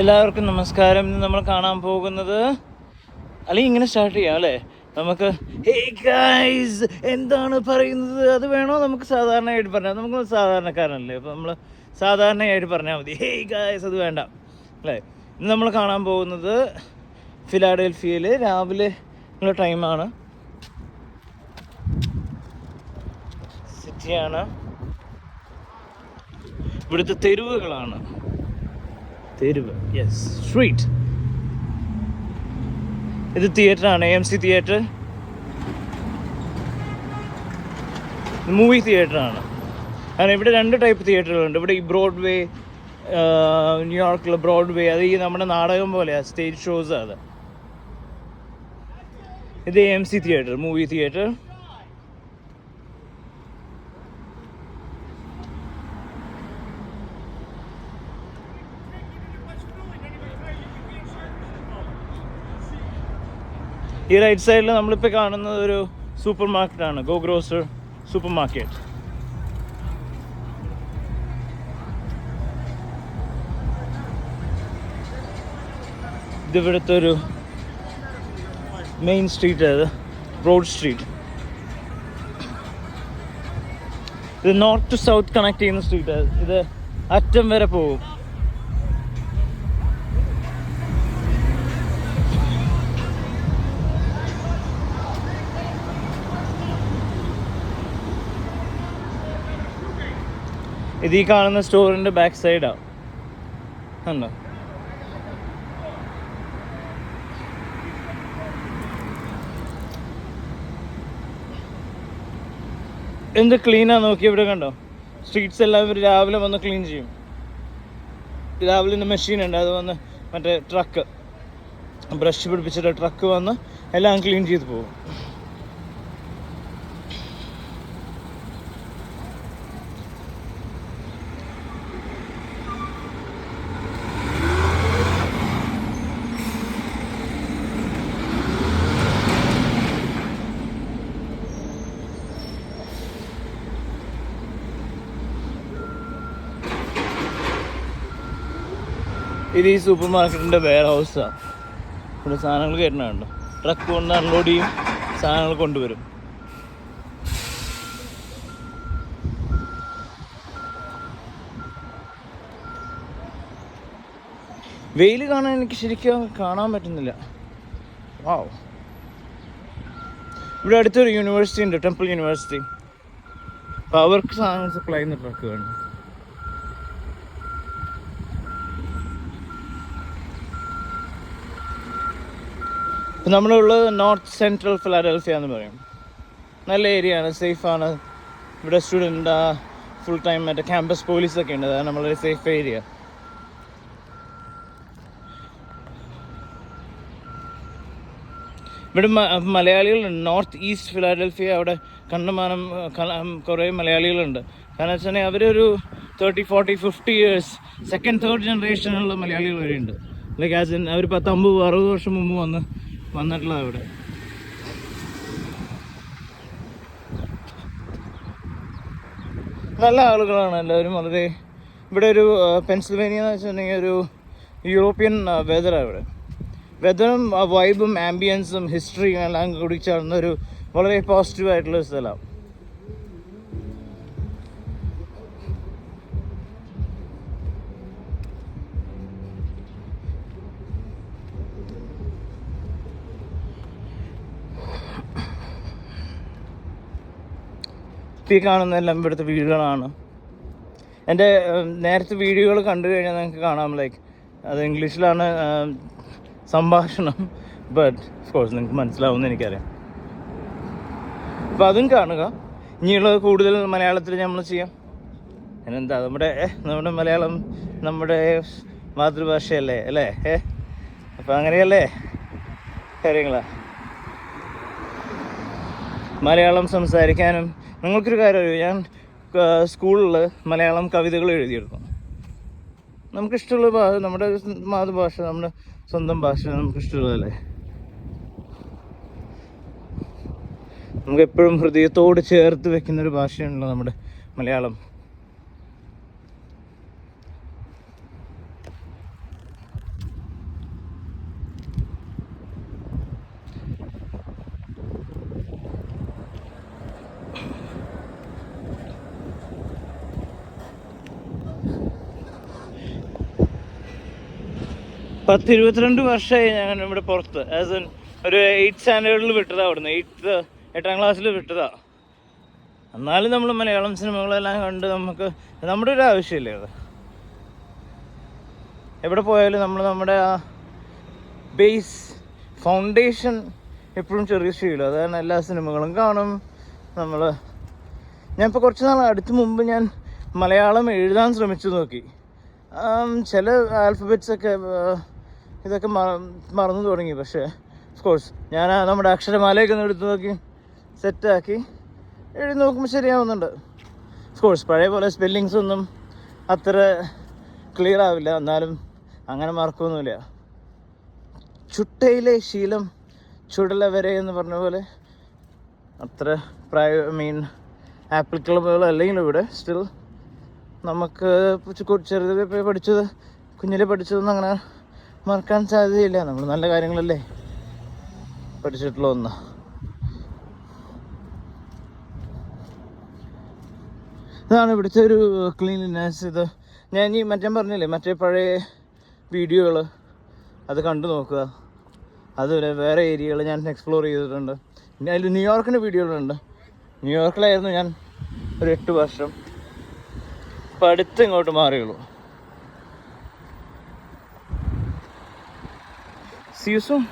എല്ലാവർക്കും നമസ്കാരം. ഇന്ന് നമ്മൾ കാണാൻ പോകുന്നത് അല്ലെങ്കിൽ ഇങ്ങനെ സ്റ്റാർട്ട് ചെയ്യാം അല്ലേ? നമുക്ക് ഹേ ഗൈസ് എന്താണ് പറയുന്നത്? അത് വേണോ? നമുക്ക് സാധാരണയായിട്ട് പറഞ്ഞാൽ നമുക്ക് സാധാരണക്കാരനല്ലേ? അപ്പോൾ നമ്മൾ സാധാരണയായിട്ട് പറഞ്ഞാൽ മതി. ഹേ ഗൈസ് അത് വേണ്ട. അല്ലേ? ഇന്ന് നമ്മൾ കാണാൻ പോകുന്നത് ഫിലാഡൽഫിയയിൽ രാവിലെ ഉള്ള ടൈമാണ് സിറ്റിയാണ് ഇവിടുത്തെ തെരുവുകളാണ്. തെരുവ്. യെസ് സ്ട്രീറ്റ് ഇത് തിയേറ്ററാണ് എം സി തിയേറ്റർ മൂവി തിയേറ്ററാണ് കാരണം ഇവിടെ രണ്ട് ടൈപ്പ് തിയേറ്ററുകളുണ്ട് ഇവിടെ ഈ ബ്രോഡ്വേ ന്യൂയോർക്കിലെ ബ്രോഡ്വേ അത് ഈ നമ്മുടെ നാടകം പോലെയാണ് സ്റ്റേജ് ഷോസ് അത്. ഇത് M C theatre movie theatre ഈ റൈറ്റ് സൈഡിൽ നമ്മളിപ്പോൾ കാണുന്നത് ഒരു സൂപ്പർ ആണ്. ഗോ ഗ്രോസർ സൂപ്പർ മാർക്കറ്റ് ഇതിവിടുത്തെ ഒരു മെയിൻ സ്ട്രീറ്റ് അത് റോഡ് സ്ട്രീറ്റ് ഇത് നോർത്ത് ടു സൗത്ത് കണക്ട് ചെയ്യുന്ന സ്ട്രീറ്റ് ഇത് അറ്റം വരെ പോകും. ഇത് ഈ കാണുന്ന സ്റ്റോറിന്റെ ബാക്ക് സൈഡാണ് കണ്ടോ? എന്ത് ക്ലീനാ നോക്കി ഇവിടെ കണ്ടോ? സ്ട്രീറ്റ്സ് എല്ലാം ഇവർ രാവിലെ വന്ന് ക്ലീൻ ചെയ്യും. രാവിലെ മെഷീൻ ഉണ്ട് അത് വന്ന് മറ്റേ ട്രക്ക് ബ്രഷ് പിടിപ്പിച്ചിട്ട് ട്രക്ക് വന്ന് എല്ലാം ക്ലീൻ ചെയ്ത് പോകും. ഇത് ഈ സൂപ്പർ മാർക്കറ്റിന്റെ വെയർ ഹൗസാണ് ഇവിടെ സാധനങ്ങൾ കയറ്റുന്നുണ്ടോ ട്രക്ക് കൊണ്ട് അൺലോഡ് ചെയ്യും സാധനങ്ങൾ കൊണ്ടുവരും. വെയിൽ കാണാൻ എനിക്ക് ശരിക്കും കാണാൻ പറ്റുന്നില്ല. വാവ് ഇവിടെ അടുത്തൊരു യൂണിവേഴ്സിറ്റി ഉണ്ട് ടെമ്പിൾ യൂണിവേഴ്സിറ്റി അപ്പോൾ അവർക്ക് സാധനങ്ങൾ സപ്ലൈ ചെയ്യുന്ന ട്രക്ക് വേണം. ഇപ്പം നമ്മളുള്ളത് നോർത്ത് സെൻട്രൽ ഫിലാഡൽഫിയ എന്ന് പറയും. നല്ല ഏരിയ ആണ് സേഫാണ്. ഇവിടെ സ്റ്റുഡന്റ് ഫുൾ ടൈം മറ്റേ ക്യാമ്പസ് പോലീസൊക്കെ ഉണ്ട്. അതാണ് നമ്മളൊരു സേഫ് ഏരിയ ഇവിടെ മലയാളികൾ നോർത്ത് ഈസ്റ്റ് ഫിലാഡൽഫിയ അവിടെ കണ്ണുമാനം കുറേ മലയാളികളുണ്ട്. കാരണം വെച്ചാൽ അവരൊരു thirty forty fifty years second third ജനറേഷനുള്ള മലയാളികൾ വരെയുണ്ട്. ലൈക്ക് ആസ് ഇൻ അവർ പത്തമ്പത് അറുപത് വർഷം മുമ്പ് വന്ന് വന്നിട്ടുള്ള ഇവിടെ. നല്ല ആളുകളാണ് എല്ലാവരും. വളരെ ഇവിടെ ഒരു പെൻസിൽവേനിയ എന്ന് വെച്ചിട്ടുണ്ടെങ്കിൽ ഒരു യൂറോപ്യൻ വെതറാണ് ഇവിടെ. വെതറും വൈബും ആംബിയൻസും ഹിസ്റ്ററിയും എല്ലാം കൂടി ചേർന്ന ഒരു വളരെ പോസിറ്റീവ് ആയിട്ടുള്ള സ്ഥലമാണ്. ഈ കാണുന്ന എല്ലാം ഇവിടുത്തെ വീടുകളാണ്. എന്റെ നേരത്തെ വീഡിയോകൾ കണ്ടു കഴിഞ്ഞാൽ നിങ്ങൾക്ക് കാണാം ലൈക്ക് അത് ഇംഗ്ലീഷിലാണ് സംഭാഷണം. ബട്ട് ഓഫ് കോഴ്സ് നിങ്ങൾക്ക് മനസ്സിലാവുമെന്ന് എനിക്കറിയാം. അപ്പോൾ അതും കാണുക. ഇനിയുള്ളത് കൂടുതൽ മലയാളത്തിൽ നമ്മൾ ചെയ്യാം. അതിനെന്താ നമ്മുടെ നമ്മുടെ മലയാളം നമ്മുടെ മാതൃഭാഷയല്ലേ അല്ലേ? ഏ അപ്പം അങ്ങനെയല്ലേ കാര്യങ്ങളാ? മലയാളം സംസാരിക്കാനും നിങ്ങൾക്കൊരു കാര്യം ഞാൻ സ്കൂളിൽ മലയാളം കവിതകൾ എഴുതിയെടുക്കും നമുക്കിഷ്ടമുള്ള ഭാഷ നമ്മുടെ മാതൃഭാഷ നമ്മുടെ സ്വന്തം ഭാഷ നമുക്കിഷ്ടമുള്ളതല്ലേ? നമുക്കെപ്പോഴും ഹൃദയത്തോട് ചേർത്ത് വെക്കുന്നൊരു ഭാഷയാണല്ലോ നമ്മുടെ മലയാളം. പത്ത് ഇരുപത്തിരണ്ട് വർഷമായി ഞാൻ ഇവിടെ പുറത്ത്. ആസ് എൻ ഒരു എയ്റ്റ് സ്റ്റാൻഡേർഡിൽ വിട്ടതാ അവിടുന്ന്. എയ്ത്ത് എട്ടാം ക്ലാസ്സിൽ വിട്ടതാ. എന്നാലും നമ്മൾ മലയാളം സിനിമകളെല്ലാം കണ്ട് നമുക്ക് നമ്മുടെ ഒരു ആവശ്യമില്ലേ അത്? എവിടെ പോയാലും നമ്മൾ നമ്മുടെ ആ ബേസ് ഫൗണ്ടേഷൻ എപ്പോഴും ചെറിയ ശീലം. അതാണ് എല്ലാ സിനിമകളും കാണും നമ്മൾ ഞാൻ ഇപ്പോൾ കുറച്ച് നാൾ അടുത്ത് മുമ്പ് ഞാൻ മലയാളം എഴുതാൻ ശ്രമിച്ചു നോക്കി. ചില ആൽഫബറ്റ്സ് ഒക്കെ ആ, ഇതൊക്കെ മറന്നു തുടങ്ങി. പക്ഷേ കോഴ്സ് ഞാൻ നമ്മുടെ അക്ഷരമാലയൊക്കെ ഒന്ന് എടുത്ത് നോക്കി സെറ്റാക്കി എഴുതി നോക്കുമ്പോൾ ശരിയാവുന്നുണ്ട്. കോഴ്സ് പഴയ പോലെ സ്പെല്ലിങ്സ് ഒന്നും അത്ര ക്ലിയർ ആവില്ല. എന്നാലും അങ്ങനെ മറക്കൊന്നുമില്ല. ചുട്ടയിലെ ശീലം ചുടല വരെ എന്ന് പറഞ്ഞ പോലെ അത്ര പ്രായ മീൻ ആപ്പിൾ ആപ്ലിക്കബിൾ അല്ലെങ്കിലും ഇവിടെ സ്റ്റിൽ നമുക്ക് ചെറുതിൽ പോയി പഠിച്ചത് കുഞ്ഞിലെ പഠിച്ചതൊന്നും അങ്ങനെ മറക്കാൻ സാധ്യതയില്ല. നമ്മൾ നല്ല കാര്യങ്ങളല്ലേ പഠിച്ചിട്ടുള്ള ഒന്ന്. ഇതാണ് ഇവിടുത്തെ ഒരു ക്ലീൻലിനെസ് ഇത് ഞാൻ ഈ മറ്റേ പറഞ്ഞില്ലേ മറ്റേ പഴയ വീഡിയോകൾ അത് കണ്ടു നോക്കുക. അതുപോലെ വേറെ ഏരിയകൾ ഞാൻ എക്സ്പ്ലോർ ചെയ്തിട്ടുണ്ട്. പിന്നെ അതിൽ ന്യൂയോർക്കിന്റെ വീഡിയോകളുണ്ട്. ന്യൂയോർക്കിലായിരുന്നു ഞാൻ ഒരു എട്ട് വർഷം. ഇപ്പം അടുത്ത് ഇങ്ങോട്ട് മാറിയുള്ളൂ. See you soon.